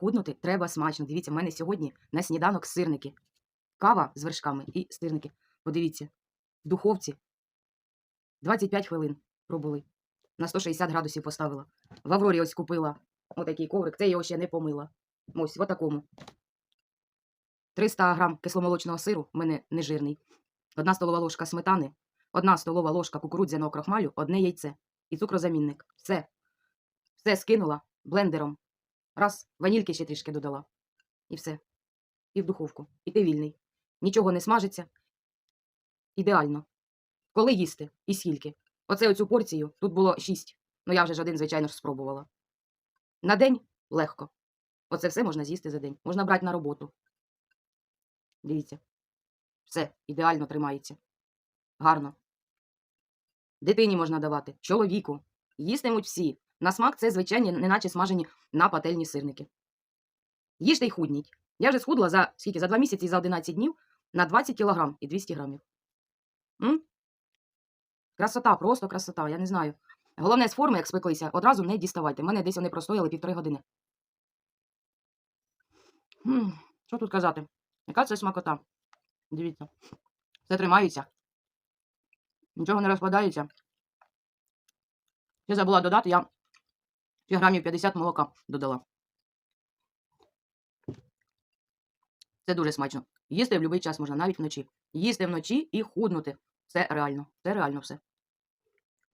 Худнути треба смачно. Дивіться, в мене сьогодні на сніданок сирники. Кава з вершками і сирники. Подивіться, в духовці 25 хвилин пробули. На 160 градусів поставила. В Аврорі ось купила отакий коврик. Це його ще не помила. Ось, в такому. 300 грам кисломолочного сиру, в мене нежирний. Одна столова ложка сметани, одна столова ложка кукурудзяного крохмалю, одне яйце і цукрозамінник. Все. Все скинула блендером. Раз, ванільки ще трішки додала. І все. І в духовку. І ти вільний. Нічого не смажиться. Ідеально. Коли їсти і скільки? Оце оцю порцію тут було шість. Ну я вже ж один, звичайно ж, спробувала. На день легко. Оце все можна з'їсти за день. Можна брати на роботу. Дивіться. Все ідеально тримається. Гарно. Дитині можна давати, чоловіку. Їстимуть всі. На смак це звичайні, неначе смажені на пательні сирники. Їжте й худніть. Я вже схудла за скільки? За 2 місяці і за 11 днів на 20 кілограм і 200 грамів. М? Красота, просто красота, я не знаю. Головне з форми, як спеклися, одразу не діставайте. У мене десь вони простояли півтори години. М, Що тут казати? Яка це смакота? Дивіться. Все тримається. Нічого не розпадається. Я забула додати, я ще грамів 50 молока додала. Це дуже смачно. Їсти в будь-який час можна, навіть вночі. Їсти вночі і худнути. Це реально. Це реально все.